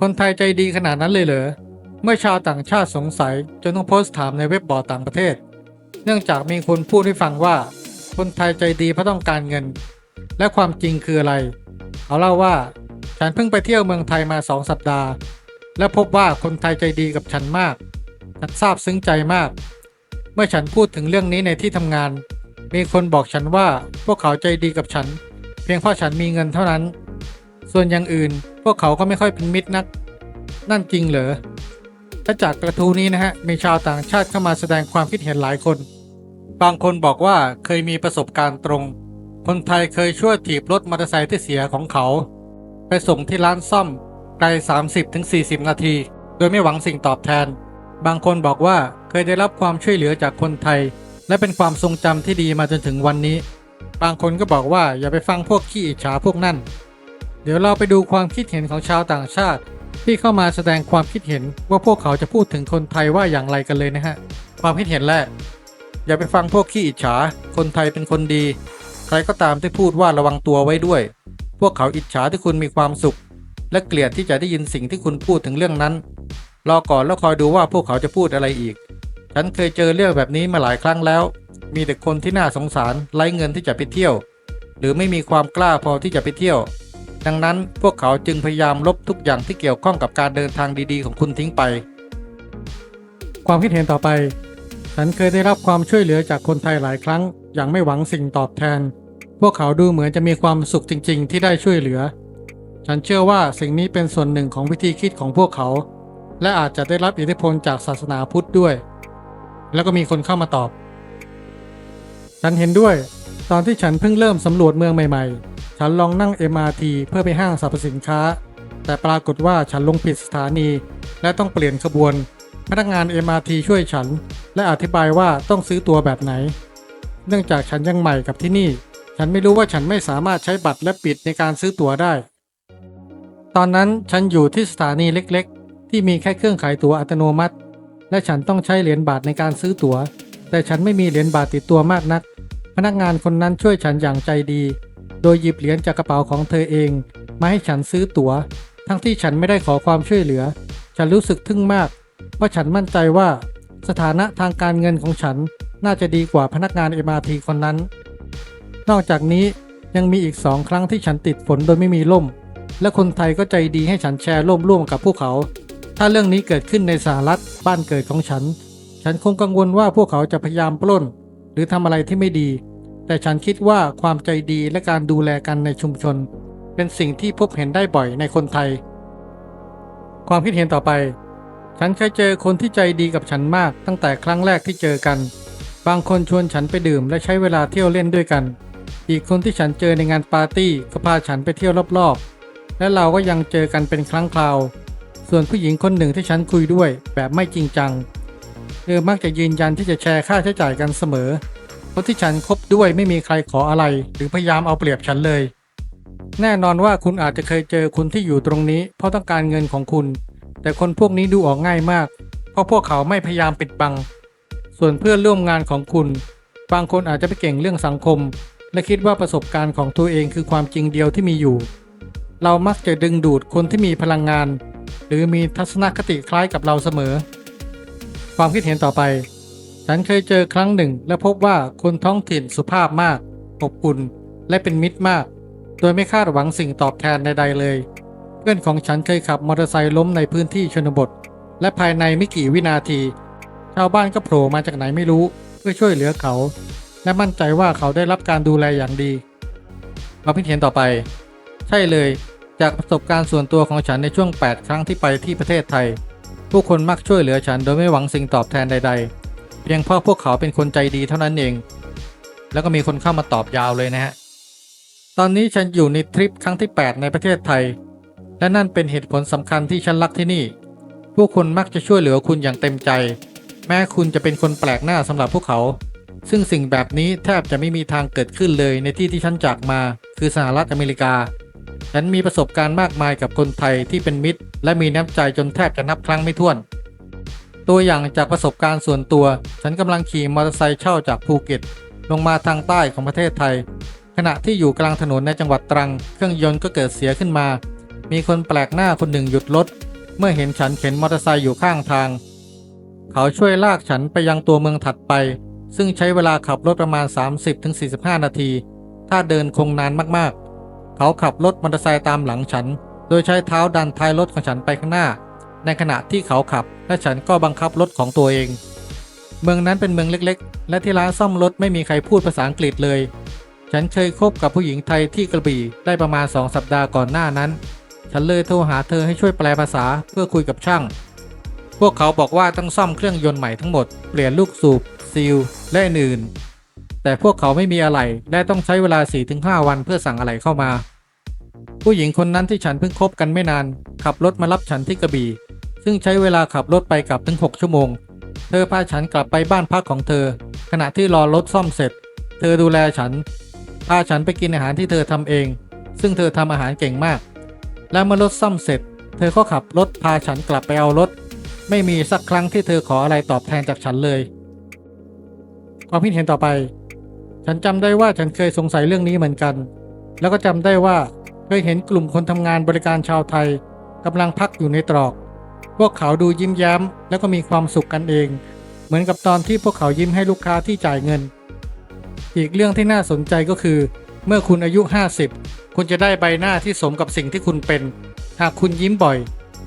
คนไทยใจดีขนาดนั้นเลยเหรอ เมื่อชาวต่างชาติสงสัยจนต้องโพสต์ถามในเว็บบอร์ดต่างประเทศ เนื่องจากมีคนพูดให้ฟังว่า คนไทยใจดีเพราะต้องการเงิน และความจริงคืออะไร เขาเล่าว่า ฉันเพิ่งไปเที่ยวเมืองไทยมาสองสัปดาห์ และพบว่าคนไทยใจดีกับฉันมาก ฉันซาบซึ้งใจมาก เมื่อฉันพูดถึงเรื่องนี้ในที่ทำงาน มีคนบอกฉันว่าพวกเขาใจดีกับฉัน เพียงเพราะฉันมีเงินเท่านั้น ส่วนอย่างอื่น พวกเขาก็ไม่ค่อยเป็นมิตรนัก นั่นจริงเหรอและจากกระทู้นี้นะฮะมีชาวต่างชาติเข้ามาแสดงความคิดเห็นหลายคน บางคนบอกว่าเคยมีประสบการณ์ตรง คนไทยเคยช่วยถีบรถมอเตอร์ไซค์ที่เสียของเขา ไปส่งที่ร้านซ่อมไกล 30-40 นาที โดยไม่หวังสิ่งตอบแทน บางคนบอกว่าเคยได้รับความช่วยเหลือจากคนไทย และเป็นความทรงจำที่ดีมาจนถึงวันนี้ บางคนก็บอกว่าอย่าไปฟังพวกขี้อิจฉาพวกนั่น เดี๋ยวเราไปดูความคิดเห็นของชาวต่างชาติ ที่เข้ามาแสดงความคิดเห็นว่าพวกเขาจะพูดถึงคนไทยว่าอย่างไรกันเลยนะฮะ ความคิดเห็นแรก อย่าไปฟังพวกขี้อิจฉา คนไทยเป็นคนดี ใครก็ตามที่พูดว่าระวังตัวไว้ด้วย พวกเขาอิจฉาที่คุณมีความสุข และเกลียดที่จะได้ยินสิ่งที่คุณพูดถึงเรื่องนั้น รอก่อนแล้วคอยดูว่าพวกเขาจะพูดอะไรอีก ฉันเคยเจอเรื่องแบบนี้มาหลายครั้งแล้ว มีแต่คนที่น่าสงสารไร้เงินที่จะไปเที่ยว หรือไม่มีความกล้าพอที่จะไปเที่ยว ดังนั้นพวกเขาจึงพยายามลบทุกอย่างที่เกี่ยวข้องกับการเดินทางดีๆ ของคุณทิ้งไป ความคิดเห็นต่อไป ฉันเคยได้รับความช่วยเหลือจากคนไทยหลายครั้ง อย่างไม่หวังสิ่งตอบแทน พวกเขาดูเหมือนจะมีความสุขจริง ๆ ที่ได้ช่วยเหลือ ฉันเชื่อว่าสิ่งนี้เป็นส่วนหนึ่งของวิธีคิดของพวกเขา และอาจจะได้รับอิทธิพลจากศาสนาพุทธด้วย แล้วก็มีคนเข้ามาตอบ ฉันเห็นด้วย ตอนที่ฉันเพิ่งเริ่มสำรวจเมืองใหม่ ๆ ฉันลองนั่ง MRT เพื่อไปห้างสรรพสินค้า แต่ปรากฏว่าฉันลงผิดสถานี และต้องเปลี่ยนขบวน พนักงาน MRT ช่วยฉัน และอธิบายว่าต้องซื้อตัวแบบไหน เนื่องจากฉันยังใหม่กับที่นี่ ฉันไม่รู้ว่าฉันไม่สามารถใช้บัตรและปิดในการซื้อตั๋วได้ ตอนนั้นฉันอยู่ที่สถานีเล็กๆ ที่มีแค่เครื่องขายตั๋วอัตโนมัติ และฉันต้องใช้เหรียญบาทในการซื้อตั๋ว แต่ฉันไม่มีเหรียญบาทติดตัวมากนัก พนักงานคนนั้นช่วยฉันอย่างใจดี โดยหยิบเหรียญจากกระเป๋าของเธอเอง มาให้ฉันซื้อตั๋ว ทั้งที่ฉันไม่ได้ขอความช่วยเหลือ ฉันรู้สึกทึ่งมากเพราะฉันมั่นใจว่า สถานะทางการเงินของฉันน่าจะดีกว่าพนักงาน MRT คนนั้น นอกจากนี้ยังมีอีกสองครั้งที่ฉันติดฝนโดยไม่มีร่ม และคนไทยก็ใจดีให้ฉันแชร์ร่มร่วมกับพวกเขา ถ้าเรื่องนี้เกิดขึ้นในสหรัฐบ้านเกิดของฉัน ฉันคงกังวลว่าพวกเขาจะพยายามปล้น หรือทำอะไรที่ไม่ดี แต่ฉันคิดว่าความใจดีและการดูแลกันในชุมชน เป็นสิ่งที่พบเห็นได้บ่อยในคนไทย ความคิดเห็นต่อไป ฉันเคยเจอคนที่ใจดีกับฉันมากตั้งแต่ครั้งแรกที่เจอกัน บางคนชวนฉันไปดื่มและใช้เวลาเที่ยวเล่นด้วยกัน อีกคนที่ฉันเจอในงานปาร์ตี้ก็พาฉันไปเที่ยวรอบๆ และเราก็ยังเจอกันเป็นครั้งคราว ส่วนผู้หญิงคนหนึ่งที่ฉันคุยด้วยแบบไม่จริงจังเธอมักจะยืนยันที่จะแชร์ค่าใช้จ่ายกันเสมอ คนที่ฉันคบด้วยไม่มีใครขออะไร หรือพยายามเอาเปรียบฉันเลย แน่นอนว่าคุณอาจจะเคยเจอคนที่อยู่ตรงนี้ เพราะต้องการเงินของคุณ แต่คนพวกนี้ดูออกง่ายมาก เพราะพวกเขาไม่พยายามปิดบัง ส่วนเพื่อนร่วมงานของคุณ บางคนอาจจะไปเก่งเรื่องสังคม และคิดว่าประสบการณ์ของตัวเองคือความจริงเดียวที่มีอยู่ เรามักจะดึงดูดคนที่มีพลังงาน หรือมีทัศนคติคล้ายกับเราเสมอ ความคิดเห็นต่อไป ฉันเคยเจอครั้งหนึ่งและพบว่าคนท้องถิ่นสุภาพมากอบอุ่นและเป็นมิตรมาก โดยไม่คาดหวังสิ่งตอบแทนใดๆเลย เพื่อนของฉันเคยขับมอเตอร์ไซค์ล้มในพื้นที่ชนบท และภายในไม่กี่วินาที ชาวบ้านก็โผล่มาจากไหนไม่รู้เพื่อช่วยเหลือเขา และมั่นใจว่าเขาได้รับการดูแลอย่างดีความคิดเห็นต่อไป ใช่เลย จากประสบการณ์ส่วนตัวของฉันในช่วง 8 ครั้งที่ไปที่ประเทศไทย ผู้คนมักช่วยเหลือฉันโดยไม่หวังสิ่งตอบแทนใด ๆ พียงเพราะพวกเขาเป็นคนใจดีเท่านั้นเอง แล้วก็มีคนเข้ามาตอบยาวเลยนะฮะ ตอนนี้ฉันอยู่ในทริปครั้งที่ 8 ในประเทศไทย และนั่นเป็นเหตุผลสำคัญที่ฉันรักที่นี่ผู้คนมักจะช่วยเหลือคุณอย่างเต็มใจ แม้คุณจะเป็นคนแปลกหน้าสำหรับพวกเขา ซึ่งสิ่งแบบนี้แทบจะไม่มีทางเกิดขึ้นเลยในที่ที่ฉันจากมา คือสหรัฐอเมริกา ฉันมีประสบการณ์มากมายกับคนไทยที่เป็นมิตร และมีน้ำใจจนแทบจะนับครั้งไม่ถ้วน ตัวอย่างจากประสบการณ์ส่วนตัว ฉันกำลังขี่มอเตอร์ไซค์เช่าจากภูเก็ต ลงมาทางใต้ของประเทศไทย ขณะที่อยู่กลางถนนในจังหวัดตรัง เครื่องยนต์ก็เกิดเสียขึ้นมา มีคนแปลกหน้าคนหนึ่งหยุดรถเมื่อเห็นฉันเข็นมอเตอร์ไซค์อยู่ข้างทาง เขาช่วยลากฉันไปยังตัวเมืองถัดไป ซึ่งใช้เวลาขับรถประมาณ 30-45 นาที ถ้าเดินคงนานมากๆ เขาขับรถมอเตอร์ไซค์ตามหลังฉัน โดยใช้เท้าดันท้ายรถของฉันไปข้างหน้า ในขณะที่เขาขับ และฉันก็บังคับรถของตัวเอง เมืองนั้นเป็นเมืองเล็กๆ และที่ร้านซ่อมรถไม่มีใครพูดภาษาอังกฤษเลย ฉันเคยคบกับผู้หญิงไทยที่กระบี่ได้ประมาณ2สัปดาห์ก่อนหน้านั้น ฉันเลยโทรหาเธอให้ช่วยแปลภาษาเพื่อคุยกับช่าง พวกเขาบอกว่าต้องซ่อมเครื่องยนต์ใหม่ทั้งหมดเปลี่ยนลูกสูบซีลและอื่นๆแต่พวกเขาไม่มีอะไรและต้องใช้เวลา 4-5 วันเพื่อสั่งอะไรเข้ามา ผู้หญิงคนนั้นที่ฉันเพิ่งคบกันไม่นาน ขับรถมารับฉันที่กระบี่ ซึ่งใช้เวลาขับรถไปกลับถึง 6 ชั่วโมง เธอพาฉันกลับไปบ้านพักของเธอ ขณะที่รอรถซ่อมเสร็จ เธอดูแลฉัน พาฉันไปกินอาหารที่เธอทำเอง ซึ่งเธอทำอาหารเก่งมาก และเมื่อรถซ่อมเสร็จ เธอก็ขับรถพาฉันกลับไปเอารถ ไม่มีสักครั้งที่เธอขออะไรตอบแทนจากฉันเลย ความคิดเห็นต่อไป ฉันจำได้ว่าฉันเคยสงสัยเรื่องนี้เหมือนกัน แล้วก็จำได้ว่าเคยเห็นกลุ่มคนทำงานบริการชาวไทยกำลังพักอยู่ในตรอก พวกเขาดูยิ้มแย้มแล้วก็มีความสุขกันเอง เหมือนกับตอนที่พวกเขายิ้มให้ลูกค้าที่จ่ายเงิน อีกเรื่องที่น่าสนใจก็คือ เมื่อคุณอายุ 50 คุณจะได้ใบหน้าที่สมกับสิ่งที่คุณเป็น หากคุณยิ้มบ่อย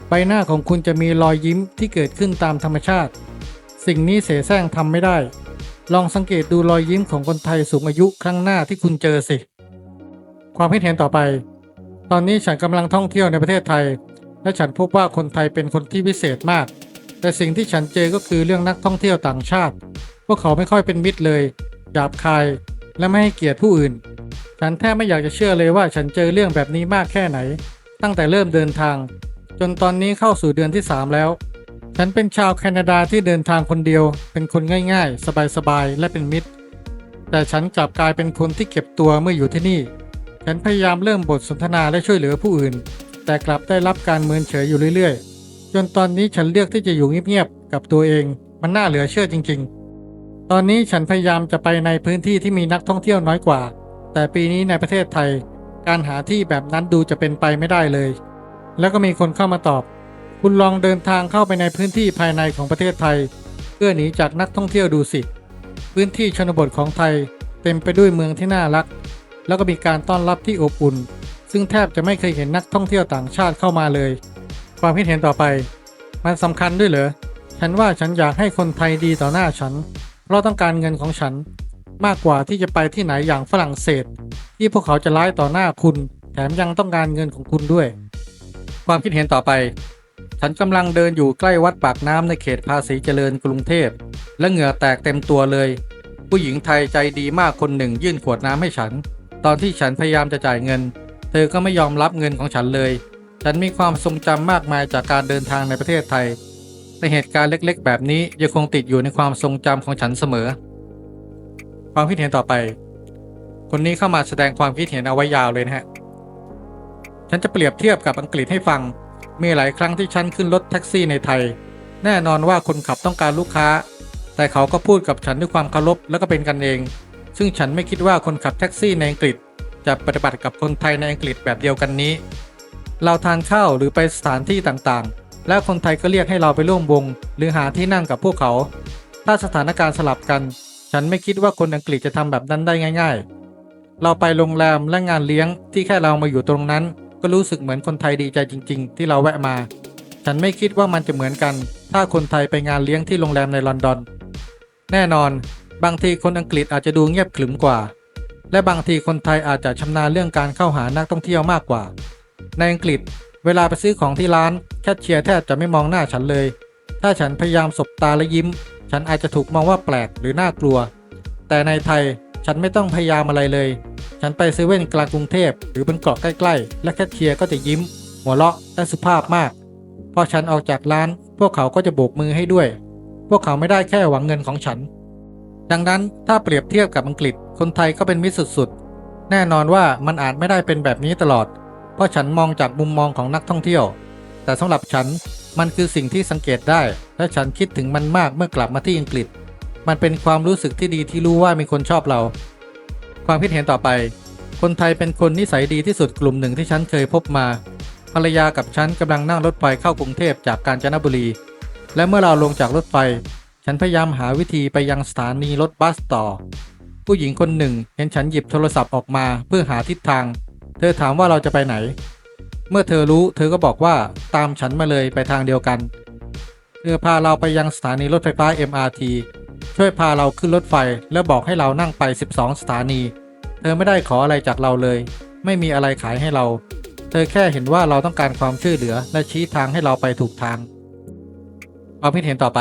ใบหน้าของคุณจะมีรอยยิ้มที่เกิดขึ้นตามธรรมชาติ สิ่งนี้เสแสร้งทำไม่ได้ ลองสังเกตดูรอยยิ้มของคนไทยสูงอายุครั้งหน้าที่คุณเจอสิ ความคิดเห็นต่อไป ตอนนี้ฉันกำลังท่องเที่ยวในประเทศไทย และฉันพบว่าคนไทยเป็นคนที่พิเศษมาก แต่สิ่งที่ฉันเจอก็คือเรื่องนักท่องเที่ยวต่างชาติ พวกเขาไม่ค่อยเป็นมิตรเลยหยาบคาย และไม่ให้เกียรติผู้อื่น ฉันแทบไม่อยากจะเชื่อเลยว่าฉันเจอเรื่องแบบนี้มากแค่ไหน ตั้งแต่เริ่มเดินทาง จนตอนนี้เข้าสู่เดือนที่ 3 แล้ว ฉันเป็นชาวแคนาดาที่เดินทางคนเดียว เป็นคนง่ายๆ สบายๆ และเป็นมิตร แต่ฉันกลับกลายเป็นคนที่เก็บตัวเมื่ออยู่ที่นี่ ฉันพยายามเริ่มบทสนทนาและช่วยเหลือผู้อื่น แต่กลับได้รับการเมินเฉยอยู่เรื่อยๆ จนตอนนี้ฉันเลือกที่จะอยู่เงียบๆ กับตัวเอง มันน่าเหลือเชื่อจริง ๆ ตอนนี้ฉันพยายามจะไปในพื้นที่ที่มีนักท่องเที่ยวน้อยกว่า แต่ปีนี้ในประเทศไทย การหาที่แบบนั้นดูจะเป็นไปไม่ได้เลย แล้วก็มีคนเข้ามาตอบ คุณลองเดินทางเข้าไปในพื้นที่ภายในของประเทศไทย เพื่อหนีจากนักท่องเที่ยวดูสิพื้นที่ชนบทของไทยเต็มไปด้วยเมืองที่น่ารัก แล้วก็มีการต้อนรับที่อบอุ่น ซึ่งแทบจะไม่เคยเห็นนักท่องเที่ยวต่างชาติเข้ามาเลย ความคิดเห็นต่อไป มันสำคัญด้วยเหรอ ฉันว่าฉันอยากให้คนไทยดีต่อหน้าฉัน เพราะต้องการเงินของฉัน มากกว่าที่จะไปที่ไหนอย่างฝรั่งเศส ที่พวกเขาจะร้ายต่อหน้าคุณ แถมยังต้องการเงินของคุณด้วย ความคิดเห็นต่อไป ฉันกำลังเดินอยู่ใกล้วัดปากน้ำในเขตภาษีเจริญกรุงเทพ และเหงื่อแตกเต็มตัวเลย ผู้หญิงไทยใจดีมากคนหนึ่งยื่นขวดน้ำให้ฉัน ตอนที่ฉันพยายามจะจ่ายเงิน เธอก็ไม่ยอมรับเงินของฉันเลย ฉันมีความทรงจำมากมายจากการเดินทางในประเทศไทย แต่เหตุการณ์เล็กๆ แบบนี้ยังคงติดอยู่ในความทรงจำของฉันเสมอ ความคิดเห็นต่อไป คนนี้เข้ามาแสดงความคิดเห็นเอาไว้ยาวเลยนะฮะ ฉันจะเปรียบเทียบกับอังกฤษให้ฟัง มีหลายครั้งที่ฉันขึ้นรถแท็กซี่ในไทย แน่นอนว่าคนขับต้องการลูกค้า แต่เขาก็พูดกับฉันด้วยความเคารพและก็เป็นกันเอง ซึ่งฉันไม่คิดว่าคนขับแท็กซี่ในอังกฤษ จะปฏิบัติกับคนไทยในอังกฤษแบบเดียวกันนี้ เราทานข้าวหรือไปสถานที่ต่างๆ และคนไทยก็เรียกให้เราไปร่วมวง หรือหาที่นั่งกับพวกเขา ถ้าสถานการณ์สลับกัน ฉันไม่คิดว่าคนอังกฤษจะทำแบบนั้นได้ง่าย ๆ เราไปโรงแรมและงานเลี้ยงที่แค่เรามาอยู่ตรงนั้น ก็รู้สึกเหมือนคนไทยดีใจจริง ๆ ที่เราแวะมา ฉันไม่คิดว่ามันจะเหมือนกัน ถ้าคนไทยไปงานเลี้ยงที่โรงแรมในลอนดอน แน่นอน บางทีคนอังกฤษอาจจะดูเงียบขรึมกว่า และบางทีคนไทยอาจจะชำนาญเรื่องการเข้าหานักท่องเที่ยวมากกว่า ในอังกฤษ เวลาไปซื้อของที่ร้านแคชเชียร์แทบจะไม่มองหน้าฉันเลย ถ้าฉันพยายามสบตาและยิ้ม ฉันอาจจะถูกมองว่าแปลกหรือน่ากลัว แต่ในไทยฉันไม่ต้องพยายามอะไรเลย ฉันไปเซเว่นกลางกรุงเทพหรือบนเกาะใกล้ๆ และแคชเชียร์ก็จะยิ้ม หัวเราะและสุภาพมาก พอฉันออกจากร้าน พวกเขาก็จะโบกมือให้ด้วย พวกเขาไม่ได้แค่หวังเงินของฉัน ดังนั้นถ้าเปรียบเทียบกับอังกฤษ คนไทยก็เป็นมิตรสุดๆ แน่นอนว่ามันอาจไม่ได้เป็นแบบนี้ตลอด เพราะฉันมองจากมุมมองของนักท่องเที่ยว แต่สำหรับฉันมันคือสิ่งที่สังเกตได้ และฉันคิดถึงมันมากเมื่อกลับมาที่อังกฤษ มันเป็นความรู้สึกที่ดีที่รู้ว่ามีคนชอบเรา ความคิดเห็นต่อไป คนไทยเป็นคนนิสัยดีที่สุดกลุ่มหนึ่งที่ฉันเคยพบมา ภรรยากับฉันกำลังนั่งรถไฟเข้ากรุงเทพจากกาญจนบุรี และเมื่อเราลงจากรถไฟ ฉันพยายามหาวิธีไปยังสถานีรถบัสต่อ ผู้หญิงคนหนึ่งเห็นฉันหยิบโทรศัพท์ออกมาเพื่อหาทิศทาง เธอถามว่าเราจะไปไหน เมื่อเธอรู้เธอก็บอกว่าตามฉันมาเลยไปทางเดียวกัน เธอพาเราไปยังสถานีรถไฟฟ้า MRT ช่วยพาเราขึ้นรถไฟแล้วบอกให้เรานั่งไป 12 สถานี เธอไม่ได้ขออะไรจากเราเลย ไม่มีอะไรขายให้เรา เธอแค่เห็นว่าเราต้องการความช่วยเหลือและชี้ทางให้เราไปถูกทางความคิดเห็นต่อไป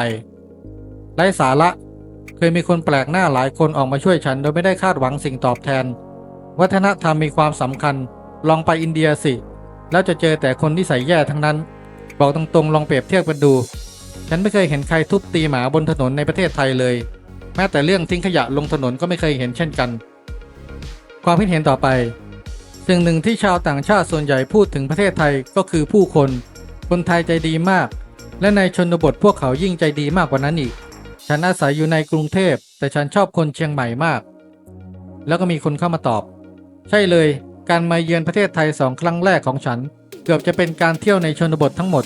ไร้สาระ เคยมีคนแปลกหน้าหลายคนออกมาช่วยฉันโดยไม่ได้คาดหวังสิ่งตอบแทน วัฒนธรรมมีความสำคัญ ลองไปอินเดียสิ แล้วจะเจอแต่คนที่ใส่แย่ทั้งนั้น บอกตรงๆ ลองเปรียบเทียบกันดู ฉันไม่เคยเห็นใครทุบตีหมาบนถนนในประเทศไทยเลย แม้แต่เรื่องทิ้งขยะลงถนนก็ไม่เคยเห็นเช่นกัน ความคิดเห็นต่อไป สิ่งหนึ่งที่ชาวต่างชาติส่วนใหญ่พูดถึงประเทศไทยก็คือผู้คน คนไทยใจดีมาก และในชนบทพวกเขายิ่งใจดีมากกว่านั้นอีก ฉันอาศัยอยู่ในกรุงเทพ แต่ฉันชอบคนเชียงใหม่มาก แล้วก็มีคนเข้ามาตอบ ใช่เลย การมาเยือนประเทศไทยสองครั้งแรกของฉัน เกือบจะเป็นการเที่ยวในชนบททั้งหมด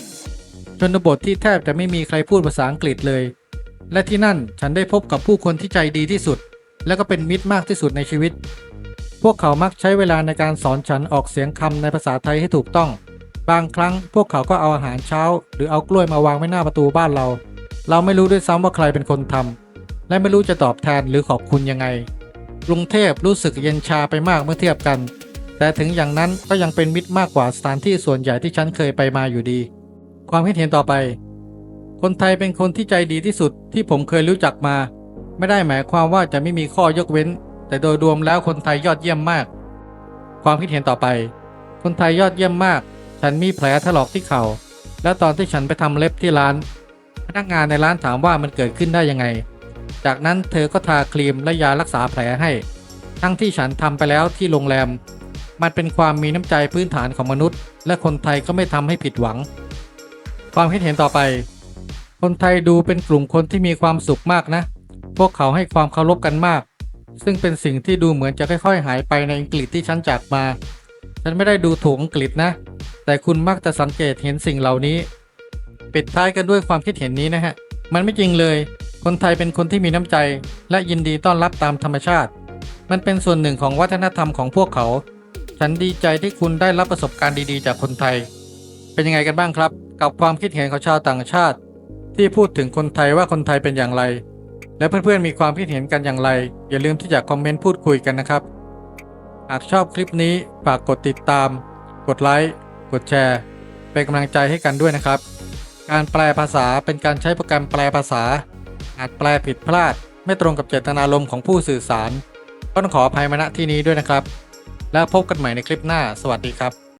ชนบทที่แทบจะไม่มีใครพูดภาษาอังกฤษเลย และที่นั่นฉันได้พบกับผู้คนที่ใจดีที่สุด และก็เป็นมิตรมากที่สุดในชีวิต พวกเขามักใช้เวลาในการสอนฉันออกเสียงคำในภาษาไทยให้ถูกต้อง บางครั้งพวกเขาก็เอาอาหารเช้า หรือเอากล้วยมาวางไว้หน้าประตูบ้านเรา เราไม่รู้ด้วยซ้ำว่าใครเป็นคนทำและไม่รู้จะตอบแทนหรือขอบคุณยังไง กรุงเทพรู้สึกเย็นชาไปมากเมื่อเทียบกัน แต่ถึงอย่างนั้นก็ยังเป็นมิตรมากกว่าสถานที่ส่วนใหญ่ที่ฉันเคยไปมาอยู่ดี ความคิดเห็นต่อไป คนไทยเป็นคนที่ใจดีที่สุดที่ผมเคยรู้จักมา ไม่ได้หมายความว่าจะไม่มีข้อยกเว้น แต่โดยรวมแล้วคนไทยยอดเยี่ยมมาก ความคิดเห็นต่อไป คนไทยยอดเยี่ยมมาก ฉันมีแผลถลอกที่เข่าและตอนที่ฉันไปทำเล็บที่ร้าน พนักงานในร้านถามว่ามันเกิดขึ้นได้ยังไง จากนั้นเธอก็ทาครีมและยารักษาแผลให้ ทั้งที่ฉันทำไปแล้วที่โรงแรม มันเป็นความมีน้ำใจพื้นฐานของมนุษย์ และคนไทยก็ไม่ทำให้ผิดหวัง ความคิดเห็นต่อไป คนไทยดูเป็นกลุ่มคนที่มีความสุขมากนะ พวกเขาให้ความเคารพกันมาก ซึ่งเป็นสิ่งที่ดูเหมือนจะค่อยๆ หายไปในอังกฤษที่ฉันจากมา ฉันไม่ได้ดูถูกอังกฤษนะ แต่คุณมักจะสังเกตเห็นสิ่งเหล่านี้ ปิดท้ายกันด้วยความคิดเห็นนี้นะฮะ มันไม่จริงเลย คนไทยเป็นคนที่มีน้ำใจ และยินดีต้อนรับตามธรรมชาติ มันเป็นส่วนหนึ่งของวัฒนธรรมของพวกเขา ฉันดีใจที่คุณได้รับประสบการณ์ดีๆ จากคนไทย เป็นยังไงกันบ้างครับ กับความคิดเห็นของชาวต่างชาติ ที่พูดถึงคนไทยว่าคนไทยเป็นอย่างไร และเพื่อนๆมีความคิดเห็นกันอย่างไร อย่าลืมที่จะคอมเมนต์พูดคุยกันนะครับ หากชอบคลิปนี้ฝากกดติดตาม กดไลค์กดแชร์เป็นกำลังใจให้กันด้วยนะครับ การแปลภาษาเป็นการใช้โปรแกรมแปลภาษา อาจแปลผิดพลาด ไม่ตรงกับเจตนารมณ์ของผู้สื่อสาร ต้องขออภัยมาณที่นี้ด้วยนะครับ แล้วพบกันใหม่ในคลิปหน้า สวัสดีครับ